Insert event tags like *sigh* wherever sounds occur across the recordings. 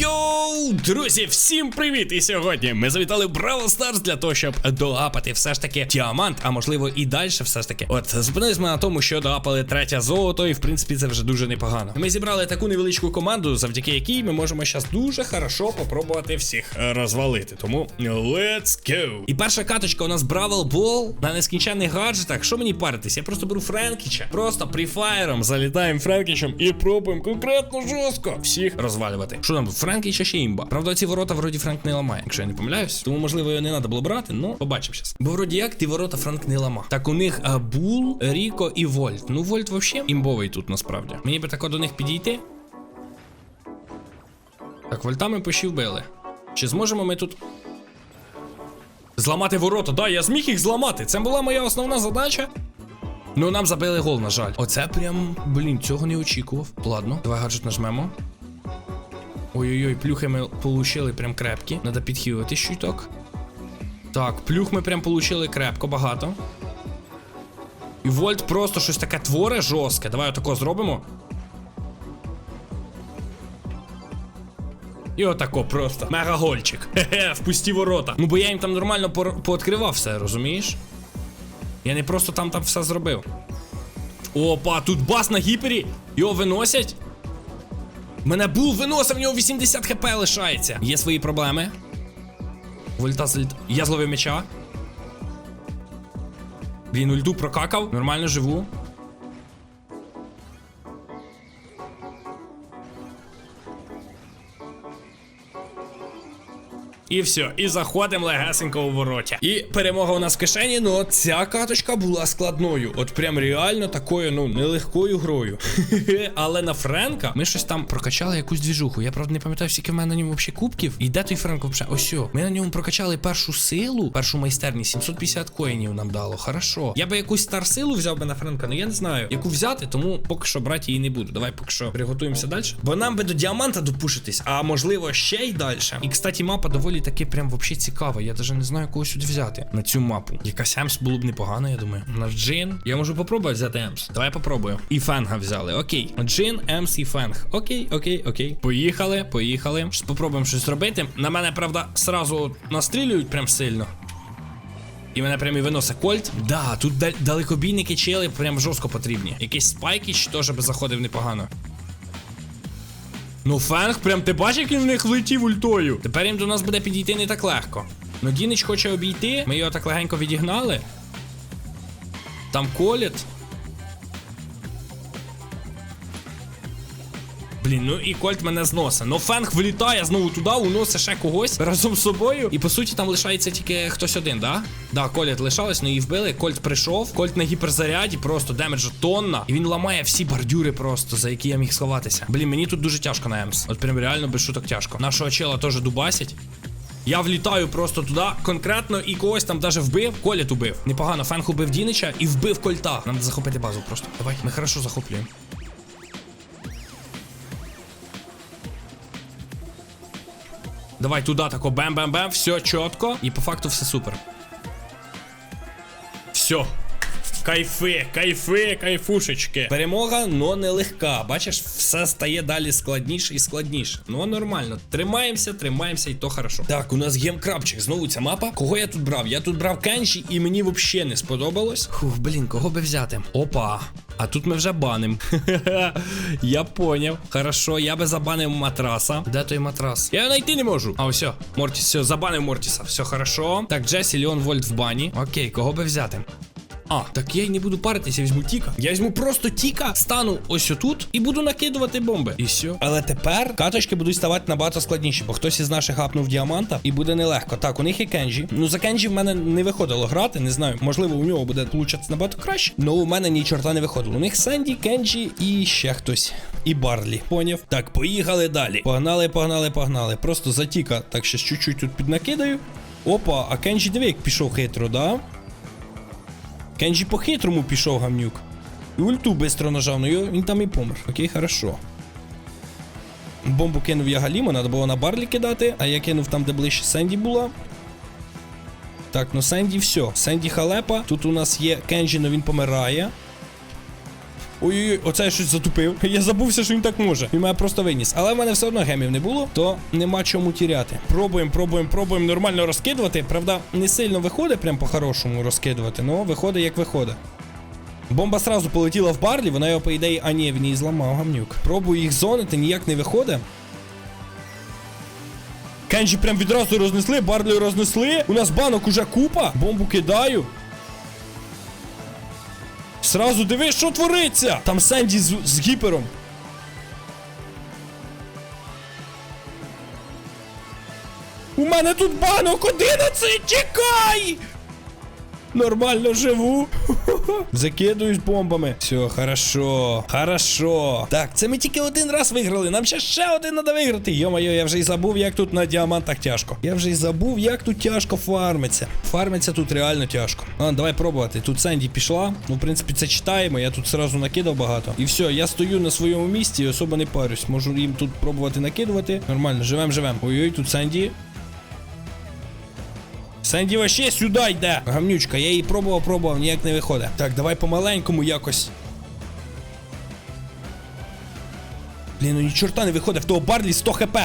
Yo! Йоу, друзі, всім привіт! І сьогодні ми завітали в Браво Старс для того, щоб доапати все ж таки діамант, а можливо і далі все ж таки. От зупинились ми на тому, що доапали третє золото, і в принципі це вже дуже непогано. Ми зібрали таку невеличку команду, завдяки якій ми можемо зараз дуже хорошо попробувати всіх е, розвалити. Тому let's go! І перша каточка у нас Бравл Бол на нескінченних гаджетах. Що мені паритись? Я просто беру Френкіча, просто прифаєром залітаємо Френкічем і пробуємо конкретно жорстко всіх розвалювати. Що там? Френкіча ще імба. Правда, ці ворота вроді Френк не ламає, якщо я не помиляюсь. Тому можливо його не треба було брати, ну побачимо зараз. Бо вроді як ті ворота Френк не ламав. Так у них а, Бул, Ріко і Вольт. Ну Вольт взагалі імбовий тут насправді. Мені би тако до них підійти. Так, вольтами пощі вбили. Чи зможемо ми тут. Зламати ворота. Да, я зміг їх зламати. Це була моя основна задача. Ну, нам забили гол, на жаль. Оце прям, блін, цього не очікував. Ладно, давай гаджет нажмемо. Ой-ой-ой, плюхи ми получили прям крепкі. Надо підхилити щиток. Так, плюх ми прям получили крепко, багато. І Вольт просто щось таке творе жорстке. Давай отако зробимо. І отако просто. Мегагольчик. Хе-хе, в ворота. Ну бо я їм там нормально пор- пооткривав все, розумієш? Я не просто там там все зробив. Опа, тут бас на гіпері. Його виносять. Мене був виносив, в нього 80 хп лишається. Є свої проблеми. Вольта зліт. Я зловив м'яча. Блін, ульту прокакав. Нормально живу. І все, і заходимо легесенько у вороття. І перемога у нас в кишені. Ну, ця каточка була складною. От прям реально такою, ну, нелегкою грою. *laughs* Але на Френка ми щось там прокачали якусь двіжуху. Я правда не пам'ятаю, скільки в мене на ньому взагалі кубків. І де той Френк взагалі? Ось. Ми на ньому прокачали першу силу, першу майстерність. 750 коїнів нам дало. Хорошо. Я би якусь стар силу взяв би на Френка, але я не знаю, яку взяти, тому поки що брати її не буду. Давай поки що приготуємося далі. Бо нам би до діаманта допушитись, а можливо ще й далі. І кстати, мапа доволі таки прям вообще цікава. Я навіть не знаю, кого сюди взяти на цю мапу. Якась Емс було б непогано, я думаю. На Джин. Я можу попробувати взяти Емс. Давай попробую. І Фенга взяли. Окей. Джин, Емс і Фенг. Окей, окей, окей. Поїхали, поїхали. Щось попробуємо щось зробити. На мене, правда, сразу настрілюють прям сильно. І мене прям і виносить кольт. Да, тут далекобійники чели прям жорстко потрібні. Якийсь спайкіч теж би заходив непогано. Ну, Фенг, прям ти бачиш, як він в них влетів ультою. Тепер їм до нас буде підійти не так легко. Ну, Дінич хоче обійти, ми його так легенько відігнали. Там коліт. Блін, ну і Кольт мене зносить. Ну Фенг влітає знову туди, уносить ще когось разом з собою. І по суті там лишається тільки хтось один, да? Да, Коліт лишалось, ну її вбили. Кольт прийшов. Кольт на гіперзаряді, просто демеджа тонна. І він ламає всі бордюри просто, за які я міг сховатися. Блін, мені тут дуже тяжко на Емс. От прям реально без шуток тяжко. Нашого чела теж дубасять. Я влітаю просто туди конкретно і когось там даже вбив. Коліт убив. Непогано, Фенг убив Дінича і вбив кольта. Нам захопити базу просто. Давай, ми хорошо захоплюємо. Давай туди тако бем-бем-бем, все чітко. І по факту все супер. Все. Кайфи, кайфи, кайфушечки. Перемога, но не легка. Бачиш, все стає далі складніше і складніше. Ну нормально. Тримаємося, тримаємося, і то хорошо. Так, у нас гемкрабчик. Знову ця мапа. Кого я тут брав? Я тут брав Кенші, і мені взагалі не сподобалось. Фух, блін, кого би взяти? Опа. А тут ми вже баним. *laughs* я поняв. Хорошо, я би забанив матраса. Де той матрас? Я його знайти не можу. А ось, Мортіс, все, забанив Мортіса. Все хорошо. Так, Джесі, Леон Вольт в бані. Окей, кого би взяти? А, так я й не буду паритися, візьму Тіка. Я візьму просто Тіка, стану ось отут і буду накидувати бомби. І все. Але тепер каточки будуть ставати набагато складніші, бо хтось із наших гапнув діаманта і буде нелегко. Так, у них є Кенджі. Ну за Кенджі в мене не виходило грати, не знаю. Можливо, у нього буде получатися набагато краще. Ну у мене ні чорта не виходило. У них Сенді, Кенджі і ще хтось. І Барлі. Поняв? Так, поїхали далі. Погнали, погнали, погнали. Просто за Тіка. Так ще чуть-чуть тут піднакидаю. Опа, а Кенджі диви, як пішов хитро, да? Кенджі по-хитрому пішов гамнюк. І ульту бистро нажав, ну він там і помер. Окей, хорошо. Бомбу кинув я Галіма, треба було на Барлі кидати, а я кинув там, де ближче Сенді була. Так, ну Сенді все. Сенді халепа. Тут у нас є Кенджі, но він помирає. Ой-ой-ой, оце я щось затупив. *laughs* Я забувся, що він так може. Він мене просто виніс. Але в мене все одно гемів не було, то нема чому тіряти. Пробуємо, пробуємо, пробуємо нормально розкидувати. Правда, не сильно виходить прям по-хорошому розкидувати, але виходить як виходить. Бомба сразу полетіла в барлі, вона його, по ідеї, а ні, він її зламав гамнюк. Пробую їх зонити, ніяк не виходить. Кенджі прям відразу рознесли, барлі рознесли. У нас банок уже купа. Бомбу кидаю. Сразу дивись, що твориться! Там Сенді з, з гіпером. У мене тут банок 11! Чекай! Нормально живу. *laughs* Закидуюсь бомбами. Все, хорошо. Хорошо. Так, це ми тільки один раз виграли. Нам ще ще один треба виграти. Йо-моє, я вже й забув, як тут на діамантах тяжко. Я вже й забув, як тут тяжко фармиться. Фармиться тут реально тяжко. Ладно, давай пробувати. Тут Сенді пішла. Ну, в принципі, це читаємо. Я тут сразу накидав багато. І все, я стою на своєму місці і особо не парюсь. Можу їм тут пробувати накидувати. Нормально, живем, живем. Ой-ой, тут Сенді. Сенді вообще сюди йде. Гамнючка, я її пробував, пробував, ніяк не виходить. Так, давай по-маленькому якось. Блін, ну ні чорта не виходить, в того Барлі 100 хп.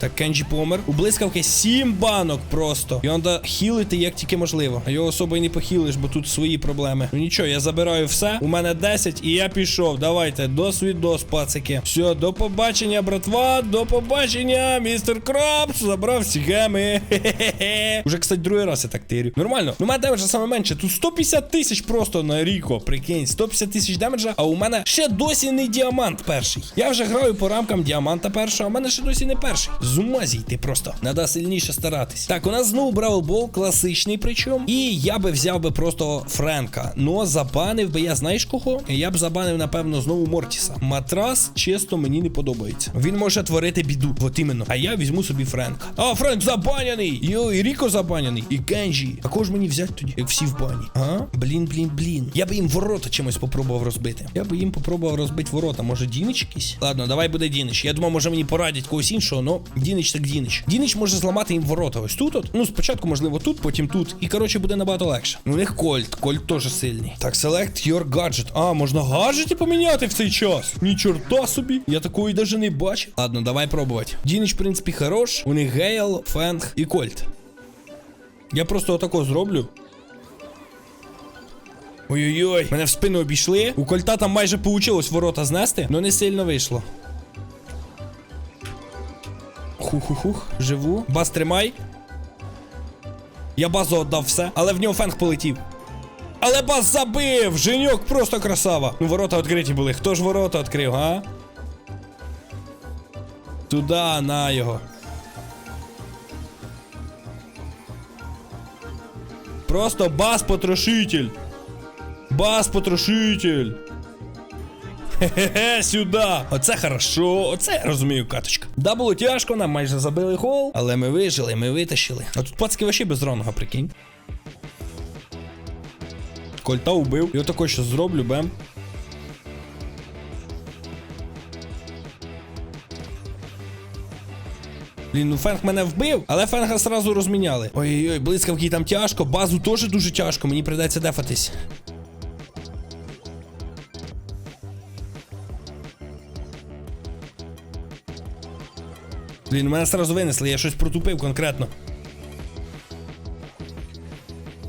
Так, Кенджі помер. У блискавки 7 банок просто. Його треба хілити як тільки можливо. А його особо не похилиш, бо тут свої проблеми. Ну нічого, я забираю все. У мене 10 і я пішов. Давайте, до свідос, пацики. Все, до побачення, братва. До побачення, містер Крабс. Забрав всі геми. Хе-хе-хе. Уже, кстати, другий раз я так тирю. Нормально. Ну, у мене демеджа саме менше. Тут 150 тисяч просто на Ріко. Прикинь, 150 тисяч демеджа, а у мене ще досі не діамант перший. Я вже граю по рамкам діаманта першого, а в мене ще досі не перший. З ума зійти просто. Надо сильніше старатись. Так, у нас знову Бравл класичний причому. І я би взяв би просто Френка. Но забанив би я, знаєш кого? Я б забанив, напевно, знову Мортіса. Матрас чесно мені не подобається. Він може творити біду. От іменно. А я візьму собі Френка. А, Френк забаняний! Йо, і Ріко забаняний, і Кенджі. А кого ж мені взяти тоді, як всі в бані? А? Блін, блін, блін. Я би їм ворота чимось попробував розбити. Я би їм попробував розбити ворота. Може, Дінич якийсь? Ладно, давай буде Дінич. Я думав, може мені порадять когось іншого, но Дінич так Дінич. Дінич може зламати їм ворота. Ось тут. от. Ну, спочатку, можливо, тут, потім тут. І коротше буде набагато легше. Ну, У них Кольт. Кольт теж сильний. Так, select your gadget. А, можна гаджети поміняти в цей час. Ні чорта собі. Я такої даже не бачив. Ладно, давай пробувати. Дінич, в принципі, хорош. У них Гейл, Фенг і Кольт. Я просто отако зроблю. Ой-ой-ой, мене в спину обійшли. У кольта там майже получилось ворота знести, але не сильно вийшло. Хух-хух-хух, живу. Бас тримай. Я базу віддав все, але в нього фенг полетів. Але бас забив! Женьок просто красава. Ну, ворота відкриті були. Хто ж ворота відкрив, га? Туда, на його. Просто бас-потрошитель. Бас-потрошитель. Хе-хе, сюди. Оце хорошо, оце я розумію, каточка. Да, було тяжко, нам майже забили гол, але ми вижили, ми витащили. А тут пацки вообще без ронга, прикинь. Кольта убив. Я тако що зроблю, бем. Блін, ну фенг мене вбив, але фенга сразу розміняли. Ой-ой-ой, блискавки там тяжко, базу теж дуже тяжко, мені прийдеться дефатись. Блін, мене сразу винесли, я щось протупив конкретно.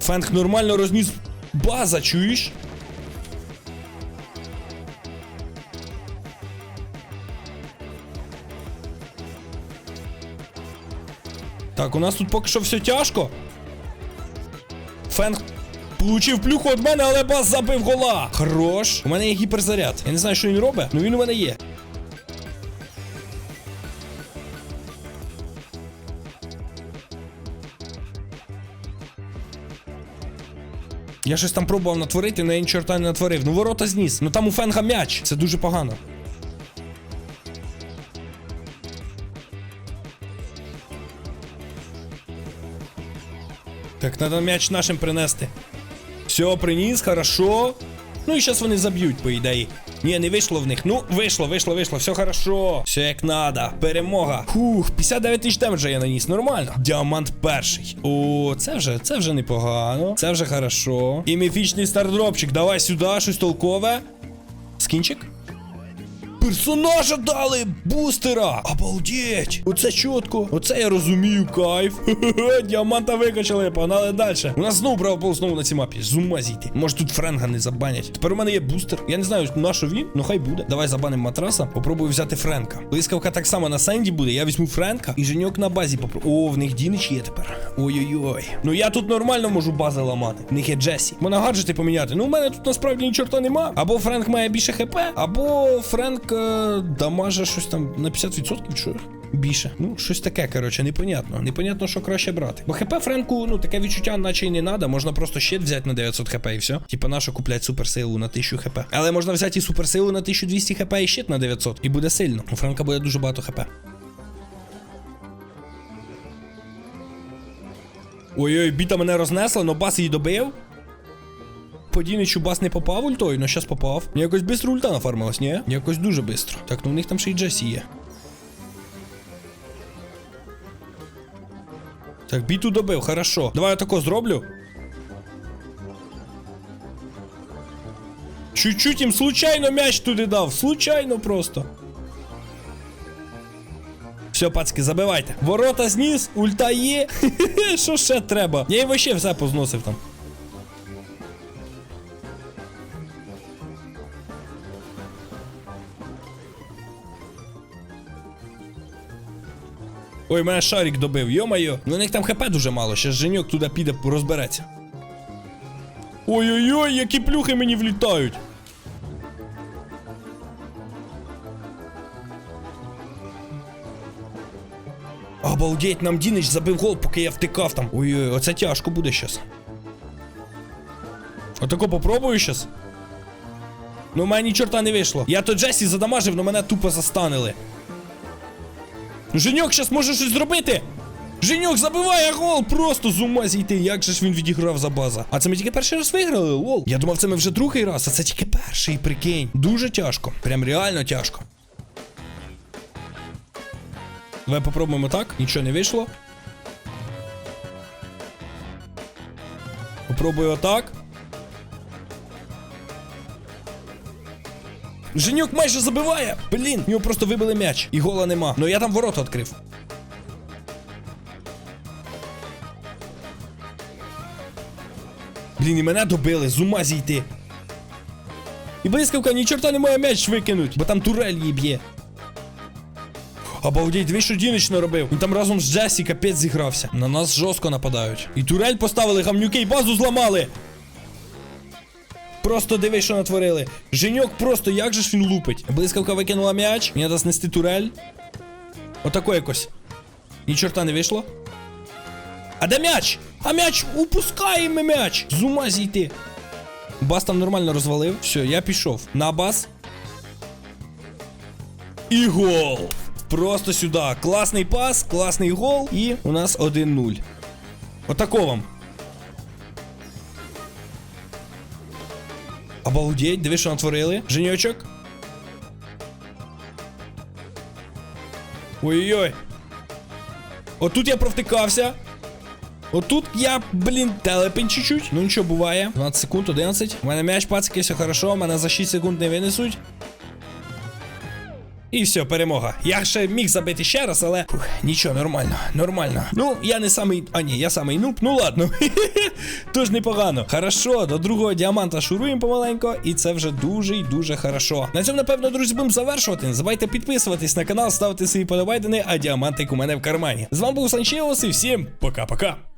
Фенг нормально розніс база, чуєш? Так, у нас тут поки що все тяжко. Фенг получив плюху від мене, але бас забив гола. Хорош. У мене є гіперзаряд. Я не знаю, що він робить, але він у мене є. Я щось там пробував натворити, але я чорта не натворив. Ну ворота зніс. Ну там у фенга м'яч. Це дуже погано. Так, треба м'яч нашим принести. Все, приніс, хорошо. Ну і зараз вони заб'ють, по ідеї. Ні, не вийшло в них. Ну, вийшло, вийшло, вийшло. Все хорошо. Все як надо. Перемога. Фух, 59 тисяч демеджа я наніс. Нормально. Діамант перший. О, це вже, це вже непогано. Це вже хорошо. І міфічний стардропчик. Давай сюди, щось толкове. Скінчик? Персонажа дали! Бустера! Обалдеть! Оце чітко! Оце я розумію, кайф. *laughs* Діаманта викачали, погнали далі. У нас знову право знову на цій мапі. З ума зійти. Може тут френга не забанять. Тепер у мене є бустер. Я не знаю, на що він, ну хай буде. Давай забанимо матраса. Попробую взяти Френка. Блискавка так само на Сенді буде. Я візьму Френка і женьок на базі попробую. О, в них Дінич є тепер. Ой-ой-ой. Ну я тут нормально можу бази ламати. В них є Джесі. Можна гаджети поміняти. Ну, у мене тут насправді ні чорта нема. Або Френк має більше хп, або Френк е, дамаже щось там на 50% чи більше. Ну, щось таке, коротше, непонятно. Непонятно, що краще брати. Бо хп Френку, ну таке відчуття, наче й не треба. Можна просто щит взяти на 900 хп і все. Типа нащо купляти суперсилу на 1000 хп. Але можна взяти і суперсилу на 1200 хп і щит на 900. І буде сильно. У Френка буде дуже багато хп. Ой-ой, біта мене рознесла, но бас її добив. По Діничу бас не попав ультою, но щас попав. Якось бистро ульта нафармилась, ні? Якось дуже бистро. Так, ну в них там ще й Джесі є. Так, біту добив, хорошо. Давай я тако зроблю. Чуть-чуть їм случайно м'яч туди дав. Случайно просто. Все, пацки, забивайте. Ворота зніс, ульта є. *laughs* Що ще треба? Я і вообще все позносив там. Ой, мене шарик добив, йо-майо. Ну у них там хп дуже мало, ще Женьок туди піде розбереться. Ой-ой-ой, які плюхи мені влітають. Обалдеть, нам Дінич забив гол, поки я втикав там. Ой-ой, оце тяжко буде щас. Отако попробую щас. Ну, у мене ні чорта не вийшло. Я то Джесі задамажив, но мене тупо застанили. Женьок щас може щось зробити. Женьок забиває гол, просто з ума зійти. Як же ж він відіграв за база? А це ми тільки перший раз виграли, лол. Я думав, це ми вже другий раз, а це тільки перший, прикинь. Дуже тяжко. Прям реально тяжко. Давай попробуємо так. Нічого не вийшло. Попробую отак. Женюк майже забиває. Блін, в нього просто вибили м'яч. І гола нема. Ну я там ворота відкрив. Блін, і мене добили, з ума зійти. І блискавка ні чорта не має м'яч викинуть, бо там турель її б'є. Обалдеть, диви, що Дінич наробив. Він там разом з Джесі капець зігрався. На нас жорстко нападають. І турель поставили, гамнюки, і базу зламали. Просто диви, що натворили. Женьок просто як же ж він лупить. Блискавка викинула м'яч. Мені треба знести турель. Отако якось. Ні чорта не вийшло. А де м'яч? А м'яч! Упускаємо м'яч! З ума зійти. Бас там нормально розвалив. Все, я пішов. На бас. І гол! Просто сюди. Класний пас, класний гол. І у нас 1-0. Отако вам. Обалдеть, диви, що натворили. Женьочок. Ой-ой-ой. Отут я провтикався. Отут я, блін, телепень чуть-чуть. Ну нічого буває. 12 секунд, 11. У мене м'яч пацки, все хорошо. Мене за 6 секунд не винесуть. І все, перемога. Я ще міг забити ще раз, але Фух, нічого, нормально, нормально. Ну, я не самий. А ні, я самий нуб. Ну ладно. *laughs* Тож непогано. Хорошо, до другого діаманта шуруємо помаленько, і це вже дуже і дуже хорошо. На цьому, напевно, друзі, будемо завершувати. Не забувайте підписуватись на канал, ставити свої подобайдени, а діамантик у мене в кармані. З вами був Санчеус і всім пока-пока.